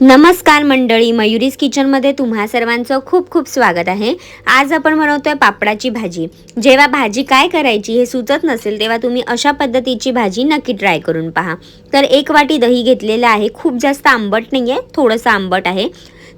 नमस्कार मंडळी मयुरीज किचनमध्ये तुम्हा सर्वांचं खूप खूप स्वागत आहे. आज आपण बनवतोय पापडाची भाजी. जेव्हा भाजी काय करायची हे सुचत नसेल तेव्हा तुम्ही अशा पद्धतीची भाजी नक्की ट्राय करून पहा. तर एक वाटी दही घेतलेलं आहे. खूप जास्त आंबट नाही आहे थोडंसं आंबट आहे.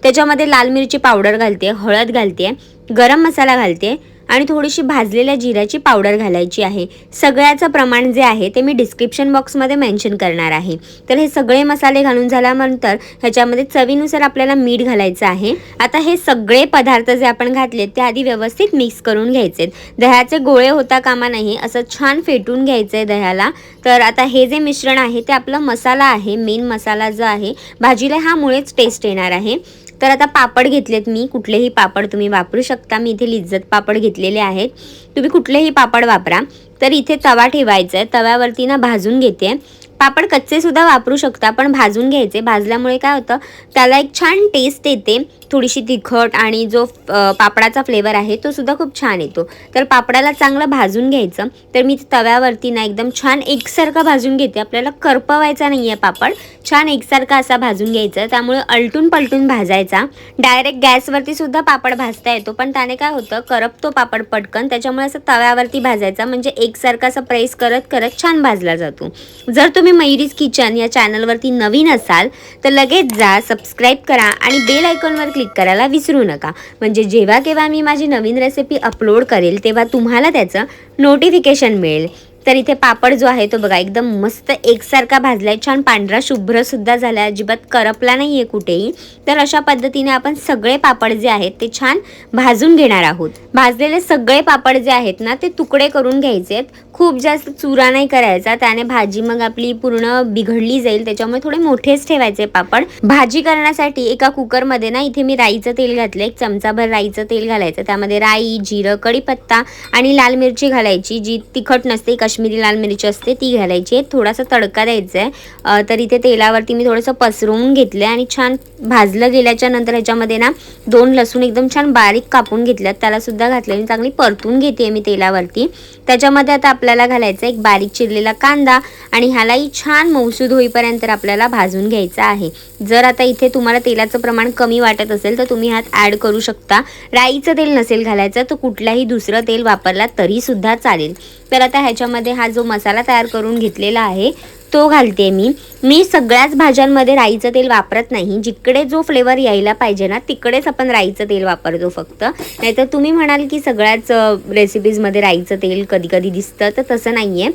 त्याच्यामध्ये लाल मिरची पावडर घालते हळद घालते गरम मसाला घालते आणि थोडीशी भाजलेल्या जिऱ्याची पावडर घालायची आहे. सगळ्याचं प्रमाण जे आहे ते मी डिस्क्रिप्शन बॉक्समध्ये मेन्शन करणार आहे. तर हे सगळे मसाले घालून झाल्यानंतर ह्याच्यामध्ये चवीनुसार आपल्याला मीठ घालायचं आहे. आता हे सगळे पदार्थ जे आपण घातलेत ते आधी व्यवस्थित मिक्स करून घ्यायचे दह्याचे गोळे होता कामा नाही असं छान फेटून घ्यायचं आहे दह्याला. तर आता हे जे मिश्रण आहे ते आपलं मसाला आहे मेन मसाला जो आहे भाजीला हा मुळेच टेस्ट येणार आहे. तर आता पापड घेतलेत मी. कुठलेही पापड तुम्ही वापरू शकता. मी इथे लिज्जत पापड घेतलेले आहेत. तुम्ही कुठलेही पापड वापरा. तर इथे तवा ठेवायचा आहे. तव्यावरती ना भाजून घेते. पापड कच्चे सुद्धा वापरू शकता. पण भाजून घ्यायचे. भाजल्यामुळे काय होतं त्याला एक छान टेस्ट येते. थोडीशी तिखट आणि जो पापडाचा फ्लेवर आहे तो सुद्धा खूप छान येतो. तर पापडाला चांगलं भाजून घ्यायचं. तर मी तव्यावरती ना एकदम छान एकसारखा भाजून घेते. आपल्याला करपवायचा नाही आहे पापड. छान एकसारखा असा भाजून घ्यायचा. त्यामुळे अलटून पलटून भाजायचा. डायरेक्ट गॅसवरती सुद्धा पापड भाजता येतो. पण त्याने काय होतं करपतो पापड पटकन. त्याच्यामुळे असं तव्यावरती भाजायचा. म्हणजे एकसारखा असं प्रेस करत करत छान भाजला जातो. जर तुम्ही मयुरीज किचन या चॅनलवरती नवीन असाल तर लगेच जा सबस्क्राईब करा आणि बेल आयकॉनवर क्लिक करायला विसरू नका. म्हणजे जेव्हा केव्हा मी माझी नवीन रेसिपी अपलोड करेल तेव्हा तुम्हाला त्याचं नोटिफिकेशन मिळेल. तर इथे पापड जो आहे तो बघा एकदम मस्त एकसारखा भाजलाय. छान पांढरा शुभ्र सुद्धा झाला अजिबात करपला नाही आहे कुठेही. तर अशा पद्धतीने आपण सगळे पापड जे आहेत ते छान भाजून घेणार आहोत. भाजलेले सगळे पापड जे आहेत ना ते तुकडे करून घ्यायचे आहेत. खूप जास्त चुरा नाही करायचा. त्याने भाजी मग आपली पूर्ण बिघडली जाईल. त्याच्यामुळे थोडे मोठेच ठेवायचे पापड. भाजी करण्यासाठी एका कुकरमध्ये ना इथे मी राईचं तेल घातलं एक चमचाभर राईचं तेल घालायचं. त्यामध्ये राई जिरं कढीपत्ता आणि लाल मिरची घालायची जी तिखट नसते काश्मीरी लाल मिरची असते ती घालायची आहे. थोडासा तडका द्यायचा आहे तर इथे तेलावरती मी थोडंसं पसरवून घेतलं आणि छान भाजलं गेल्याच्यानंतर ह्याच्यामध्ये ना दोन लसूण एकदम छान बारीक कापून घेतल्यात. त्यालासुद्धा घातलं आणि चांगली परतून घेते मी तेलावरती. त्याच्यामध्ये आता आपल्याला घालायचं एक बारीक चिरलेला कांदा आणि ह्यालाही छान मौसूद होईपर्यंत आपल्याला भाजून घ्यायचा आहे. जर आता इथे तुम्हाला तेलाचं प्रमाण कमी वाटत असेल तर तुम्ही ह्यात ॲड करू शकता. राईचं तेल नसेल घालायचं तर कुठलाही दुसरं तेल वापरला तरीसुद्धा चालेल. तर आता ह्याच्यामध्ये हा जो मसाला तयार करून घेतलेला आहे तो घालते मी. मी सगळ्याच भाज्यांमध्ये राईचं तेल वापरत नाही. जिकडे जो फ्लेवर यायला पाहिजे ना तिकडेच आपण राईचं तेल वापरतो फक्त. नाहीतर तुम्ही म्हणाल की सगळ्याच रेसिपीजमध्ये राईचं तेल कधी कधी दिसतं तर तसं नाही आहे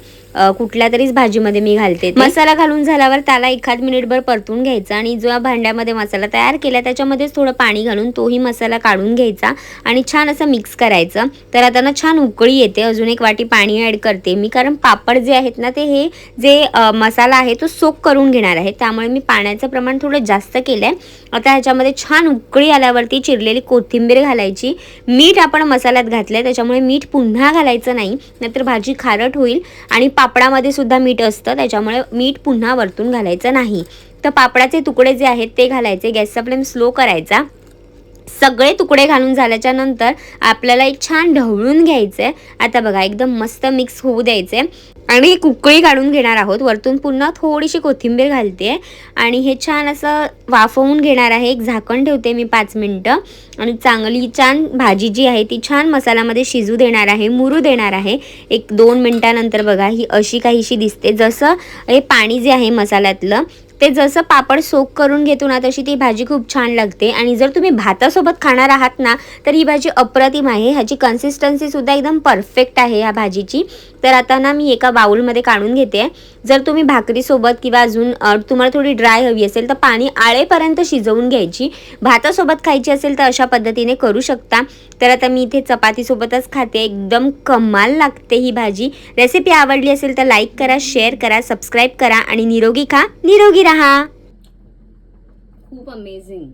कुठल्या तरीच भाजीमध्ये मी घालते मसाला घालून झाल्यावर त्याला एखाद मिनिटभर परतून घ्यायचा आणि जो भांड्यामध्ये मसाला तयार केला त्याच्यामध्येच थोडं पाणी घालून तोही मसाला काढून घ्यायचा आणि छान असं मिक्स करायचं. तर आता ना छान उकळी येते. अजून एक वाटी पाणी ॲड करते मी. कारण पापड जे आहेत ना ते हे जे मसाला आहे तो सोक करून घेणार आहे. त्यामुळे मी पाण्याचं प्रमाण थोडं जास्त केलं आहे आता ह्याच्यामध्ये छान उकळी आल्यावरती चिरलेली कोथिंबीर घालायची. मीठ आपण मसाल्यात घातलं आहे त्याच्यामुळे मीठ पुन्हा घालायचं नाही. नाहीतर भाजी खारट होईल आणि पापडामध्ये सुद्धा मीठ असतं त्याच्यामुळे मीठ पुन्हा वरतून घालायचं नाही. तर पापडाचे तुकडे जे आहेत ते घालायचे. गॅसचा फ्लेम स्लो करायचा. सगळे तुकडे घालून झाल्याच्यानंतर आपल्याला एक छान ढवळून घ्यायचं आहे आता बघा एकदम मस्त मिक्स होऊ द्यायचे आणि एक कुकळी काढून घेणार आहोत. वरतून पुन्हा थोडीशी कोथिंबीर घालते. आणि हे छान असं वाफवून घेणार आहे. एक झाकण ठेवते मी पाच मिनटं. आणि चांगली छान भाजी जी आहे ती छान मसाल्यामध्ये शिजू देणार आहे मुरू देणार आहे. एक दोन मिनटानंतर बघा ही अशी काहीशी दिसते. जसं हे पाणी जे आहे मसाल्यातलं ते जसं पापड सोक करून घेतो ना तशी ती भाजी खूप छान लागते. आणि जर तुम्ही भातासोबत खाणार आहात ना तर ही भाजी अप्रतिम आहे. ह्याची कन्सिस्टन्सीसुद्धा एकदम परफेक्ट आहे ह्या भाजीची. तर आता ना मी एका बाउलमध्ये काढून घेते. जर तुम्ही भाकरीसोबत किंवा अजून तुम्हाला थोडी ड्राय हवी असेल तर पाणी आळेपर्यंत शिजवून घ्यायची. भातासोबत खायची असेल तर अशा पद्धतीने करू शकता. तर आता मी इथे चपातीसोबतच खाते. एकदम कमाल लागते ही भाजी. रेसिपी आवडली असेल तर लाईक करा शेअर करा सबस्क्राईब करा आणि निरोगी खा. निरोगी राहा. खूप अमेझिंग